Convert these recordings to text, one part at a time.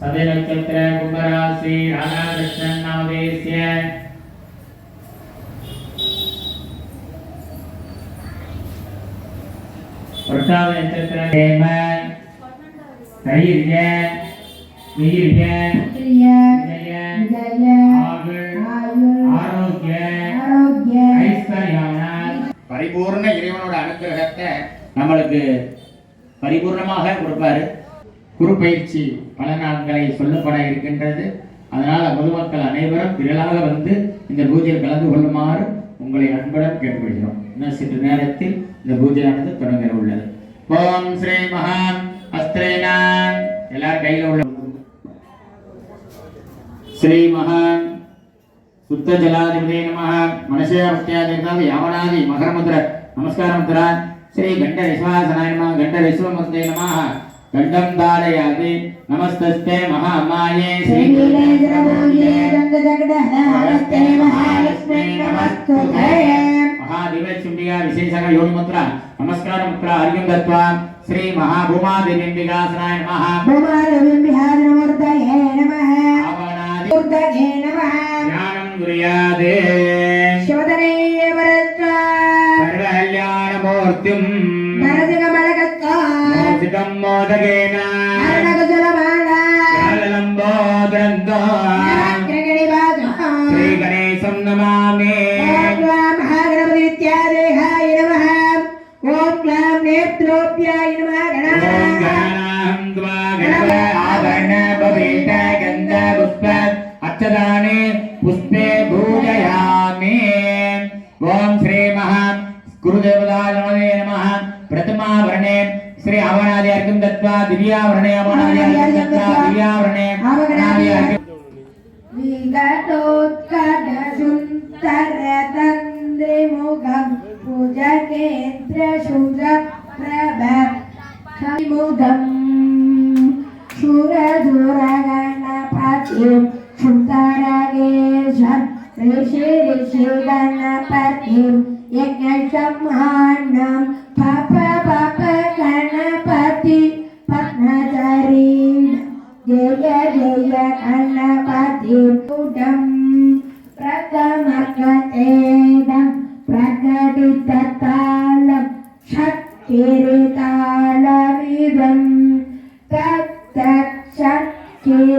सदनक्षत्र कुंभराशि राधाकृष्णन नामदेस्य प्रसाद नक्षत्र हेम தைரிய வீரிய வீரிய ஜய ஜய ஆரோக்கிய ஆரோக்கிய. ஐஸ்வர்யான. பரிபூர்ண இறைவனோட அனுகிரகத்தை நம்மளுக்கு பரிபூர்ணமாக கொடுப்பாரு. குரு பயிற்சி பல நாட்களை சொல்லப்பட இருக்கின்றது. அதனால் பொதுமக்கள் அனைவரும் திரளாக வந்து இந்த பூஜையில் கலந்து கொள்ளுமாறு உங்களை அன்புடன் கேட்டுக்கொள்கிறோம். இன்னும் சிறிது நேரத்தில் இந்த பூஜையானது தொடங்க உள்ளது. ஓம் ஸ்ரீ மகான் அஸ்திரேனான் எல்லார் கையில் உள்ள ஸ்ரீ மகான். சுத்த ஜலாதிபதி நம மனசே முக்தியாதிர்தான் யாவனாதி மகரமுதிர நமஸ்கார ஸ்ரீ கண்ட விஸ்வாசனாய நம கண்ட விஸ்வமுத்தேனமாக గండం ధారయామి నమస్తస్తే మహామాయే శ్రీ రంగజగడహరస్తే మహాలక్ష్మీ నమస్తుతే మహాదివ్యశుండిగా విశేషంగా యోగి ముద్ర నమస్కార ముద్ర అర్ఘ్యం దత్వా శ్రీ మహాభూమాదివ్యంబికాసనాయ నమ. భూమారవిం విహారమూర్తయే నమః. ఆవనాది మూర్తయే నమః. జ్ఞానం గుర్యాదే. శివదనీయ వరత్రా సర్వకళ్యాణమూర్తిం. నరసింహ బలగత్తా మోసితం మోదగేన అరణగ జలమాలా కాలలంబోదరంతో నరగ్రగణి బాధా శ్రీ గణేశం నమామి ఓం క్లాం మహాగణపతిత్యాదేహాయ నమః ఓం క్లాం నేత్రోప్యాయ నమః ఓం श्री आवरणादि अर्घ्यं दत्वा दिव्यावरणे आवरणादि अर्घ्यं दत्वा दिव्यावरणे आवनादि अर्घ्यं विघटोत्कटसुन्दरतन्द्रिमुखं पूजकेन्द्रशूरप्रभमुखं शूरधुरगणपतिं सुन्दरगेशं ऋषि ऋषि गणपति జయ గణపతి పుటం ప్రథమకతేదం ప్రకటిత తాళం షట్కిరితాళమిదం తత్ షట్కిరితాళమిదం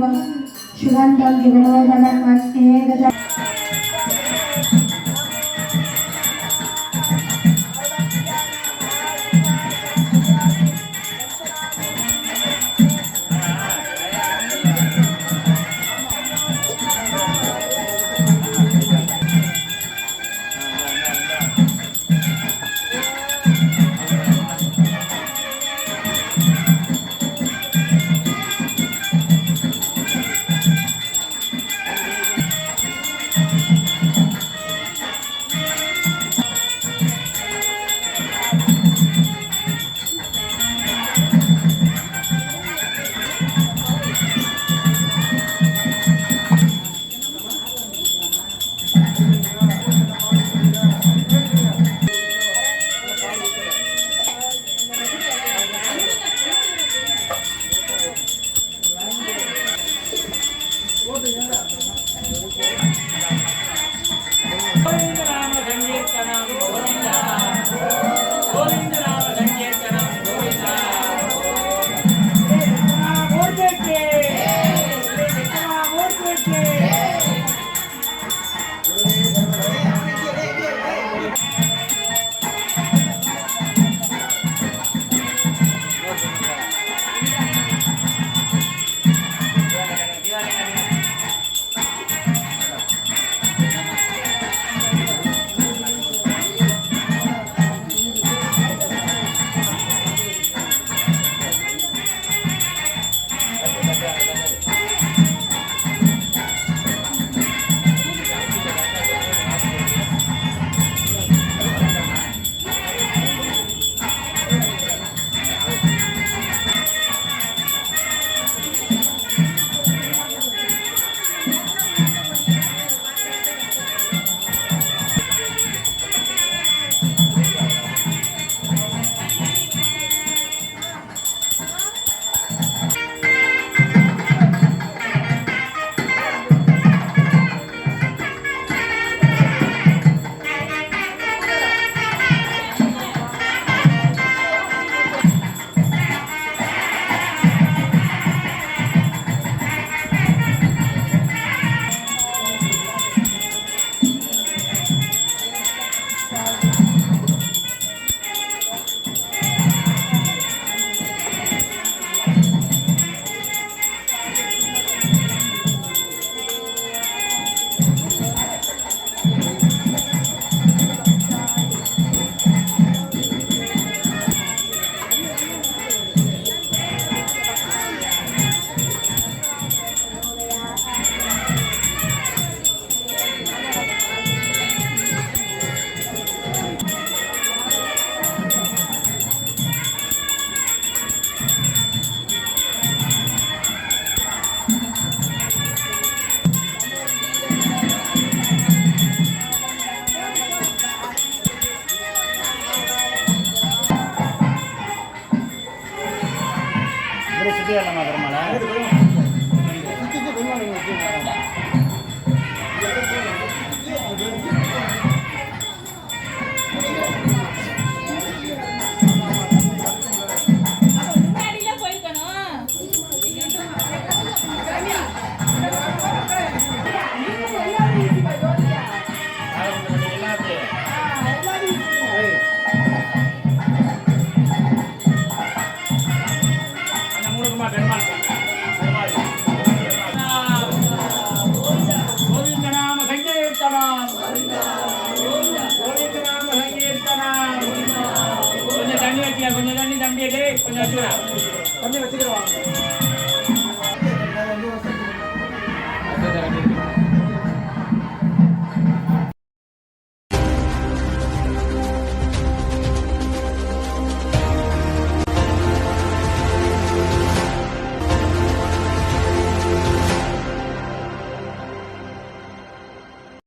शुभ जीवन की திருவண்ணாமலை Gracias.